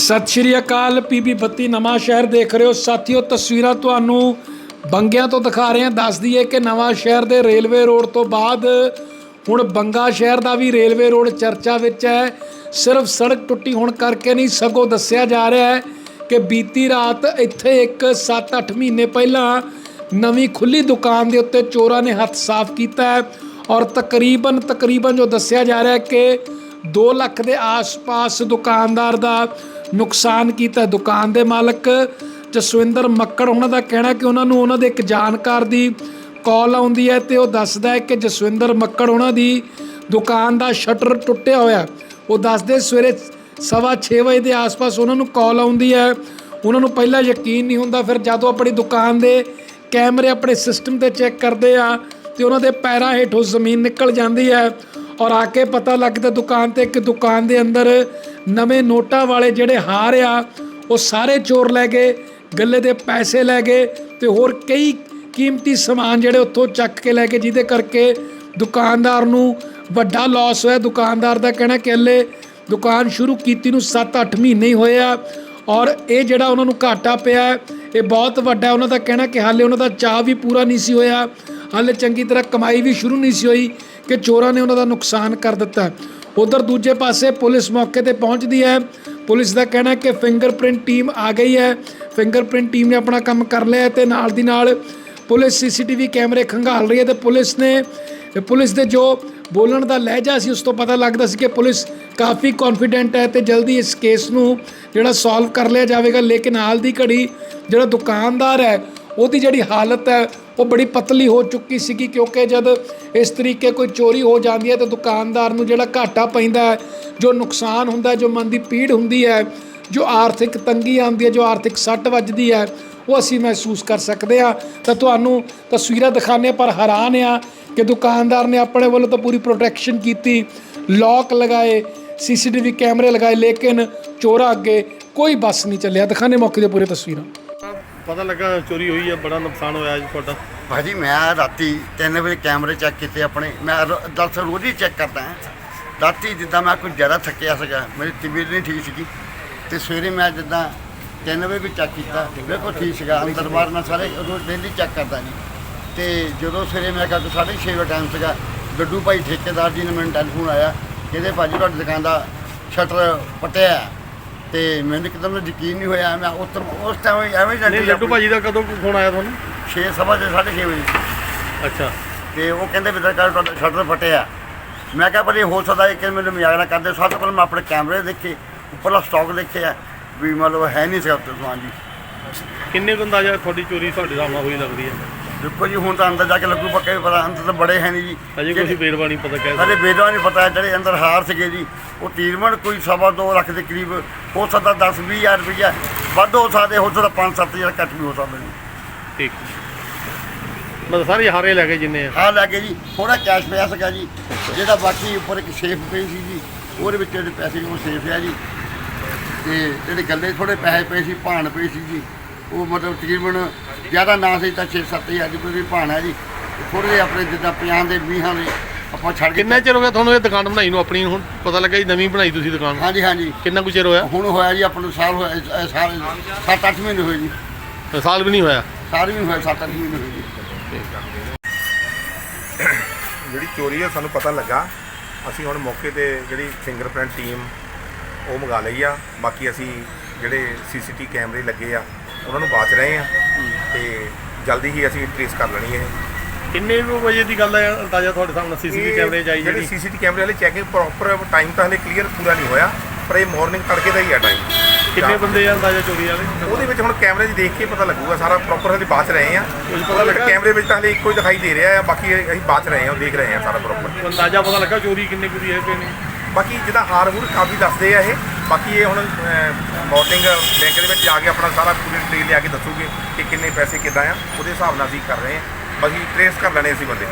ਸਤਿ ਸ਼੍ਰੀ ਅਕਾਲ ਪੀਬੀ ਬੱਤੀ ਨਵਾਂ ਸ਼ਹਿਰ ਦੇਖ ਰਹੇ ਹੋ। ਸਾਥੀਓ, ਤਸਵੀਰਾਂ ਤੁਹਾਨੂੰ ਬੰਗਿਆਂ ਤੋਂ ਦਿਖਾ ਰਹੇ ਹਾਂ। ਦੱਸ ਦਈਏ ਕਿ ਨਵਾਂ ਸ਼ਹਿਰ ਦੇ ਰੇਲਵੇ ਰੋਡ ਤੋਂ ਬਾਅਦ ਹੁਣ ਬੰਗਾ ਸ਼ਹਿਰ ਦਾ ਵੀ ਰੇਲਵੇ ਰੋਡ ਚਰਚਾ ਵਿੱਚ ਹੈ। ਸਿਰਫ ਸੜਕ ਟੁੱਟੀ ਹੋਣ ਕਰਕੇ ਨਹੀਂ, ਸਗੋਂ ਦੱਸਿਆ ਜਾ ਰਿਹਾ ਹੈ ਕਿ ਬੀਤੀ ਰਾਤ ਇੱਥੇ ਇੱਕ 7-8 ਮਹੀਨੇ ਪਹਿਲਾਂ ਨਵੀਂ ਖੁੱਲੀ ਦੁਕਾਨ ਦੇ ਉੱਤੇ ਚੋਰਾਂ ਨੇ ਹੱਥ ਸਾਫ਼ ਕੀਤਾ ਹੈ ਔਰ ਤਕਰੀਬਨ ਤਕਰੀਬਨ ਜੋ ਦੱਸਿਆ ਜਾ ਰਿਹਾ ਹੈ ਕਿ 2 ਲੱਖ ਦੇ ਆਸ-ਪਾਸ ਦੁਕਾਨਦਾਰ ਦਾ ਨੁਕਸਾਨ ਕੀਤਾ। ਦੁਕਾਨ ਦੇ ਮਾਲਕ ਜਸਵਿੰਦਰ ਮੱਕੜ, ਉਹਨਾਂ ਦਾ ਕਹਿਣਾ ਕਿ ਉਹਨਾਂ ਨੂੰ ਉਹਨਾਂ ਦੇ ਇੱਕ ਜਾਣਕਾਰ ਦੀ ਕਾਲ ਆਉਂਦੀ ਹੈ ਤੇ ਉਹ ਦੱਸਦਾ ਹੈ ਕਿ ਜਸਵਿੰਦਰ ਮੱਕੜ, ਉਹਨਾਂ ਦੀ ਦੁਕਾਨ ਦਾ ਸ਼ਟਰ ਟੁੱਟਿਆ ਹੋਇਆ ਉਹ ਦੱਸਦੇ ਸਵੇਰੇ ਸਵਾ ਛੇ ਵਜੇ ਦੇ ਆਸ-ਪਾਸ ਉਹਨਾਂ ਨੂੰ ਕਾਲ ਆਉਂਦੀ ਹੈ। ਉਹਨਾਂ ਨੂੰ ਪਹਿਲਾਂ ਯਕੀਨ ਨਹੀਂ ਹੁੰਦਾ, ਫਿਰ ਜਦੋਂ ਆਪਣੀ ਦੁਕਾਨ ਦੇ ਕੈਮਰੇ ਆਪਣੇ ਸਿਸਟਮ ਤੇ ਚੈੱਕ ਕਰਦੇ ਆ ਤੇ ਉਹਨਾਂ ਦੇ ਪੈਰਾਂ ਹੇਠੋਂ ਜ਼ਮੀਨ ਨਿਕਲ ਜਾਂਦੀ ਹੈ ਔਰ ਆ ਕੇ ਪਤਾ ਲੱਗਦਾ ਦੁਕਾਨ ਤੇ ਇੱਕ ਦੁਕਾਨ ਦੇ ਅੰਦਰ ਨਵੇਂ ਨੋਟਾਂ ਵਾਲੇ ਜਿਹੜੇ ਹਾਰ ਆ, ਉਹ ਸਾਰੇ ਚੋਰ ਲੈ ਗਏ, ਗੱਲੇ ਦੇ ਪੈਸੇ ਲੈ ਗਏ ਤੇ ਹੋਰ ਕਈ ਕੀਮਤੀ ਸਮਾਨ ਜਿਹੜੇ ਉੱਥੋਂ ਚੱਕ ਕੇ ਲੈ ਗਏ, ਜਿਹਦੇ ਕਰਕੇ ਦੁਕਾਨਦਾਰ ਨੂੰ ਵੱਡਾ ਲਾਸ ਹੋਇਆ। ਦੁਕਾਨਦਾਰ ਦਾ ਕਹਿਣਾ ਕਿ ਹਲੇ ਦੁਕਾਨ ਸ਼ੁਰੂ ਕੀਤੀ ਨੂੰ 7-8 ਮਹੀਨੇ ਹੀ ਹੋਏ ਆ ਔਰ ਇਹ ਜਿਹੜਾ ਉਹਨਾਂ ਨੂੰ ਘਾਟਾ ਪਿਆ, ਇਹ ਬਹੁਤ ਵੱਡਾ ਉਹਨਾਂ ਦਾ ਕਹਿਣਾ ਕਿ ਹਾਲੇ ਉਹਨਾਂ ਦਾ ਚਾਹ ਵੀ ਪੂਰਾ ਨਹੀਂ ਸੀ ਹੋਇਆ। ਹਾਲੇ ਚੰਗੀ ਤਰ੍ਹਾਂ ਕਮਾਈ ਵੀ ਸ਼ੁਰੂ ਨਹੀਂ ਸੀ ਹੋਈ। ਕਿ ਚੋਰਾਂ ਨੇ ਉਹਨਾਂ ਦਾ ਨੁਕਸਾਨ ਕਰ ਦਿੱਤਾ। ਉਧਰ ਦੂਜੇ ਪਾਸੇ ਪੁਲਿਸ ਮੌਕੇ ਤੇ ਪਹੁੰਚਦੀ ਹੈ। ਪੁਲਿਸ ਦਾ ਕਹਿਣਾ ਹੈ ਕਿ ਫਿੰਗਰਪ੍ਰਿੰਟ ਟੀਮ ਆ ਗਈ ਹੈ। ਫਿੰਗਰਪ੍ਰਿੰਟ ਟੀਮ ਨੇ ਆਪਣਾ ਕੰਮ ਕਰ ਲਿਆ ਹੈ ਤੇ ਨਾਲ ਦੀ ਨਾਲ ਪੁਲਿਸ ਸੀਸੀਟੀਵੀ ਕੈਮਰੇ ਖੰਗਾਲ ਰਹੀ ਹੈ ਤੇ ਪੁਲਿਸ ਨੇ, ਪੁਲਿਸ ਦੇ ਜੋ ਬੋਲਣ ਦਾ ਲਹਿਜਾ ਸੀ, ਉਸ ਤੋਂ ਪਤਾ ਲੱਗਦਾ ਸੀ ਕਿ ਪੁਲਿਸ ਕਾਫੀ ਕੌਨਫੀਡੈਂਟ ਹੈ ਤੇ ਜਲਦੀ ਇਸ ਕੇਸ ਨੂੰ ਜਿਹੜਾ ਸੋਲਵ ਕਰ ਲਿਆ ਜਾਵੇਗਾ। ਲੇਕਿਨ ਹਾਲ ਦੀ ਘੜੀ ਜਿਹੜਾ ਦੁਕਾਨਦਾਰ ਹੈ, ਉਹਦੀ ਜਿਹੜੀ ਹਾਲਤ ਹੈ ਉਹ ਬੜੀ ਪਤਲੀ ਹੋ ਚੁੱਕੀ ਸੀਗੀ ਕਿਉਂਕਿ ਜਦ ਇਸ ਤਰੀਕੇ ਕੋਈ ਚੋਰੀ ਹੋ ਜਾਂਦੀ ਹੈ ਤਾਂ ਦੁਕਾਨਦਾਰ ਨੂੰ ਜਿਹੜਾ ਘਾਟਾ ਪੈਂਦਾ ਹੈ, ਜੋ ਨੁਕਸਾਨ ਹੁੰਦਾ ਜੋ ਮਨ ਦੀ ਪੀੜ ਹੁੰਦੀ ਹੈ, ਜੋ ਆਰਥਿਕ ਤੰਗੀ ਆਉਂਦੀ ਹੈ, ਜੋ ਆਰਥਿਕ ਸੱਟ ਵੱਜਦੀ ਹੈ, ਉਹ ਅਸੀਂ ਮਹਿਸੂਸ ਕਰ ਸਕਦੇ ਆ ਤਾਂ ਤੁਹਾਨੂੰ ਤਸਵੀਰਾਂ ਦਿਖਾਣੇ ਪਰ ਹੈਰਾਨ ਆ ਕਿ ਦੁਕਾਨਦਾਰ ਨੇ ਆਪਣੇ ਵੱਲੋਂ ਤਾਂ ਪੂਰੀ ਪ੍ਰੋਟੈਕਸ਼ਨ ਕੀਤੀ ਲੋਕ ਲਗਾਏ ਸੀਸੀਟੀਵੀ ਕੈਮਰੇ ਲਗਾਏ, ਲੇਕਿਨ ਚੋਰਾਂ ਅੱਗੇ ਕੋਈ ਬੱਸ ਨਹੀਂ ਚੱਲਿਆ। ਦਿਖਾਣੇ ਮੌਕੇ ਦੇ ਪੂਰੇ ਤਸਵੀਰਾਂ। ਪਤਾ ਲੱਗਾ ਚੋਰੀ ਹੋਈ ਆ, ਬੜਾ ਨੁਕਸਾਨ ਹੋਇਆ ਜੀ ਤੁਹਾਡਾ। ਭਾਜੀ, ਮੈਂ ਰਾਤੀ 3 ਵਜੇ ਕੈਮਰੇ ਚੈੱਕ ਕੀਤੇ ਆਪਣੇ। ਮੈਂ ਦਸ ਰੋਜ਼ ਹੀ ਚੈੱਕ ਕਰਦਾ ਹਾਂ। ਰਾਤੀ ਜਿੱਦਾਂ ਮੈਂ ਕੁਝ ਜ਼ਿਆਦਾ ਥੱਕਿਆ ਸੀਗਾ, ਮੇਰੀ ਤਬੀਅਤ ਨਹੀਂ ਠੀਕ ਸੀਗੀ। ਤੇ ਸਵੇਰੇ ਮੈਂ ਜਿੱਦਾਂ 3 ਵਜੇ ਵੀ ਚੈੱਕ ਕੀਤਾ, ਬਿਲਕੁਲ ਠੀਕ ਸੀਗਾ। ਅੰਦਰ ਬਾਹਰ ਮੈਂ ਸਾਰੇ ਰੋਜ਼ ਡੇਲੀ ਚੈੱਕ ਕਰਦਾ ਜੀ। ਤੇ ਜਦੋਂ ਸਵੇਰੇ ਮੈਂ ਕਿਹਾ ਸਾਢੇ ਛੇ ਵਜੇ ਟਾਈਮ ਸੀਗਾ ਡੱਡੂ ਭਾਈ ਠੇਕੇਦਾਰ ਜੀ ਨੇ ਮੈਨੂੰ ਟੈਲੀਫੋਨ ਆਇਆ, ਕਹਿੰਦੇ ਭਾਜੀ, ਤੁਹਾਡੀ ਦੁਕਾਨ ਦਾ ਸ਼ਟਰ ਪਟਿਆ ਤੇ ਮੈਨੂੰ ਇੱਕਦਮ ਯਕੀਨ ਨਹੀਂ ਹੋਇਆ ਮੈਂ ਉਸ ਟਾਈਮ ਉਸ ਟਾਈਮ ਐਵੇਂ ਨਹੀਂ ਲੱਡੂ ਭਾਜੀ ਦਾ ਕਦੋਂ ਫੋਨ ਆਇਆ ਤੁਹਾਨੂੰ? 6 ਸਵਾ ਦੇ 6:30 ਵਜੇ। ਅੱਛਾ। ਤੇ ਉਹ ਕਹਿੰਦੇ ਵੀ ਸਰਕਾਰ ਤੁਹਾਡਾ ਸ਼ਟਰ ਫਟਿਆ। ਮੈਂ ਕਿਹਾ ਪਰ ਇਹ ਹੋ ਸਕਦਾ ਹੈ ਕਿ ਮੈਨੂੰ ਮਜ਼ਾਕ ਨਾ ਕਰਦੇ। ਸਭ ਤੋਂ ਪਹਿਲਾਂ ਮੈਂ ਆਪਣੇ ਕੈਮਰੇ ਦੇਖੇ ਉੱਪਰਲਾ ਸਟਾਕ ਦੇਖਿਆ। ਵੀ ਮਤਲਬ ਹੈ ਨਹੀਂ ਸੀ ਉੱਤੇ ਸਮਾਨ ਜੀ। ਕਿੰਨੇ ਕੁ ਅੰਦਾਜ਼ਾ ਤੁਹਾਡੀ ਚੋਰੀ ਤੁਹਾਡੇ ਸਾਹਮਣੇ ਹੋਈ ਲੱਗਦੀ ਹੈ? ਦੇਖੋ ਜੀ ਹੁਣ ਤਾਂ ਅੰਦਰ ਜਾ ਕੇ ਲੱਗੂ ਪੱਕਾ ਪਤਾ ਅੰਦਰ ਤਾਂ ਬੜੇ ਹੈ ਨਹੀਂ ਜੀ। ਅਜੇ ਕੋਈ ਬੇਰਵਾ ਨਹੀਂ ਪਤਾ ਕਹਿ ਸਾਡੇ ਬੇਦਵਾ ਨਹੀਂ ਪਤਾ ਜਿਹੜੇ ਅੰਦਰ ਹਾਰ ਸੀਗੇ ਜੀ ਉਹ ਤੀਰਮਣ ਕੋਈ ਸਵਾ ਦੋ ਲੱਖ ਦੇ ਕਰੀਬ ਹੋ ਸਕਦਾ 10 20 ਹਜ਼ਾਰ ਰੁਪਈਆ ਵੱਧ ਹੋ ਸਕਦੇ ਹੋ ਸਕਦਾ 5 7 ਹਜ਼ਾਰ ਘੱਟ ਵੀ ਹੋ ਸਕਦਾ ਜੀ। ਠੀਕ। ਮਤਲਬ ਸਾਰੇ ਹਾਰੇ ਲੈ ਗਏ ਜਿੰਨੇ ਆ। ਆ ਲੱਗੇ ਜੀ ਥੋੜਾ ਕੈਸ਼ ਪਿਆ ਸੀਗਾ ਜੀ ਜਿਹੜਾ ਬਾਕੀ ਉੱਪਰ ਇੱਕ ਸੇਫ ਪਈ ਸੀ ਜੀ ਉਹਦੇ ਵਿੱਚ ਜਿਹੜੇ ਪੈਸੇ ਉਹ ਸੇਫ ਆ ਜੀ। ਤੇ ਜਿਹੜੇ ਗੱਲੇ ਥੋੜੇ ਪੈਸੇ ਪਏ ਸੀ ਭਾਣ ਪਈ ਸੀ ਜੀ ਉਹ ਮਤਲਬ ਤਕਰੀਬਨ ਜ਼ਿਆਦਾ ਨਾ ਸੀ ਤਾਂ 6-7 ਹਜ਼ਾਰ ਦੀ ਕੋਈ ਭਾਣ ਹੈ ਜੀ। ਥੋੜੇ ਜਿਹੇ ਆਪਣੇ ਜਿੱਦਾਂ 50 ਦੇ 20 ਦੇ ਆਪਾਂ ਛੱਡ ਕੇ ਕਿੰਨਾ ਚਿਰ ਹੋ ਗਿਆ ਤੁਹਾਨੂੰ ਇਹ ਦੁਕਾਨ ਬਣਾਈ ਨੂੰ ਆਪਣੀ ਹੁਣ? ਪਤਾ ਲੱਗਾ ਜੀ ਨਵੀਂ ਬਣਾਈ ਤੁਸੀਂ ਦੁਕਾਨ। ਹਾਂਜੀ ਹਾਂਜੀ। ਕਿੰਨਾ ਕੁ ਚਿਰ ਹੋਇਆ? ਹੁਣ ਹੋਇਆ ਜੀ ਆਪਾਂ ਨੂੰ ਸਾਲ ਹੋਇਆ ਸਾਲ 7-8 ਮਹੀਨੇ ਹੋਏ ਜੀ। ਸਾਲ ਵੀ ਨਹੀਂ ਹੋਇਆ? ਸਾਲ ਵੀ ਨਹੀਂ ਹੋਇਆ 7-8 ਮਹੀਨੇ ਹੋਏ ਜੀ। ਜਿਹੜੀ ਚੋਰੀ ਹੈ ਸਾਨੂੰ ਪਤਾ ਲੱਗਾ। ਅਸੀਂ ਹੁਣ ਮੌਕੇ ਤੇ ਜਿਹੜੀ ਫਿੰਗਰਪ੍ਰਿੰਟ ਟੀਮ ਉਹ ਮੰਗਾ ਲਈ ਆ। ਬਾਕੀ ਅਸੀਂ ਜਿਹੜੇ ਸੀਸੀਟੀ ਕੈਮਰੇ ਲੱਗੇ ਆ ਉਹਨਾਂ ਨੂੰ ਬਾਚ ਰਹੇ ਆ। ਤੇ ਜਲਦੀ ਹੀ ਅਸੀਂ ਟ੍ਰੇਸ ਕਰ ਲੈਣੀ ਇਹ। ਕਿੰਨੇ ਕੁ ਵਜੇ ਦੀ ਗੱਲ ਹੈ ਅੰਦਾਜ਼ਾ ਤੁਹਾਡੇ ਸਾਹਮਣੇ ਸੀਸੀਟੀਵੀ ਕੈਮਰੇ ਚਾਈ ਜਿਹੜੇ ਜਿਹੜੀ ਸੀਸੀਟੀ ਕੈਮਰੇ ਵਾਲੇ ਚੈਕਿੰਗ ਪ੍ਰੋਪਰ ਟਾਈਮ ਤਾਂ ਹਲੇ ਕਲੀਅਰ ਪੂਰਾ ਨਹੀਂ ਹੋਇਆ ਪਰ ਇਹ ਮਾਰਨਿੰਗ ਤੜਕੇ ਦਾ ਹੀ ਆ ਟਾਈਮ ਕਿੰਨੇ ਬੰਦੇ ਆ ਅੰਦਾਜ਼ਾ ਚੋਰੀ ਵਾਲੇ? ਉਹਦੇ ਵਿੱਚ ਹੁਣ ਕੈਮਰੇ 'ਚ ਦੇਖ ਕੇ ਪਤਾ ਲੱਗੂਗਾ ਸਾਰਾ ਪ੍ਰੋਪਰ ਹਲੇ ਬਾਚ ਰਹੇ ਆ ਕੁਝ ਪਤਾ ਲੱਗਾ? ਕੈਮਰੇ ਵਿੱਚ ਤਾਂ ਹਲੇ ਇੱਕੋ ਹੀ ਦਿਖਾਈ ਦੇ ਰਿਹਾ ਆ ਬਾਕੀ ਅਸੀਂ ਬਾਚ ਰਹੇ ਆ ਉਹ ਦੇਖ ਰਹੇ ਆ ਸਾਰਾ ਪ੍ਰੋਪਰ ਅੰਦਾਜ਼ਾ ਪਤਾ ਲੱਗਾ ਚੋਰੀ ਕਿੰਨੇ ਕੁ ਦੀ ਹੈ ਕਿ ਨਹੀਂ? ਬਾਕੀ ਜਿੱਦਾਂ ਹਾਰ ਹੂਰ ਕਾਫੀ ਦੱਸਦੇ ਆ ਇਹ। ਬਾਕੀ ਇਹ ਹੁਣ ਮਾਰਨਿੰਗ ਬੈਂਕ ਦੇ ਵਿੱਚ ਜਾ ਕੇ ਆਪਣਾ ਸਾਰਾ ਪੂਰੀ ਡਿਟੇਲ ਲਿਆ ਕੇ ਦੱਸੂਗੇ ਕਿ ਕਿੰਨੇ ਪੈਸੇ ਕਿੱਦਾਂ ਆ। ਉਹਦੇ ਹਿਸਾਬ ਨਾਲ ਅਸੀਂ ਕਰ ਰਹੇ ਆ ਬਾਕੀ ਟ੍ਰੇਸ ਕਰ ਲੈਣੇ ਅਸੀਂ ਬੰਦੇ।